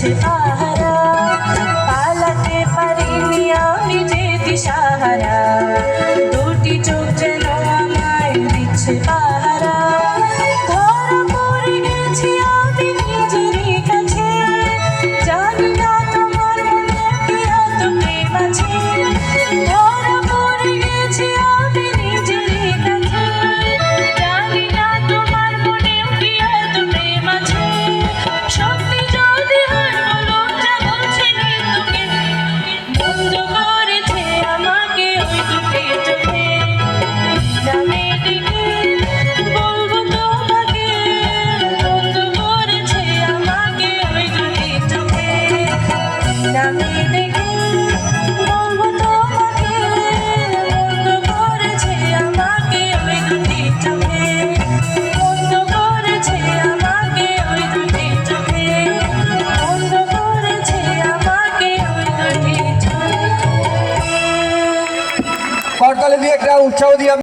আছে পাহারা পালাতে পারিনি আমি যে দিশাহারা দুটি চোখ করতালে দিয়ে একটা উৎসাহ দিয়ে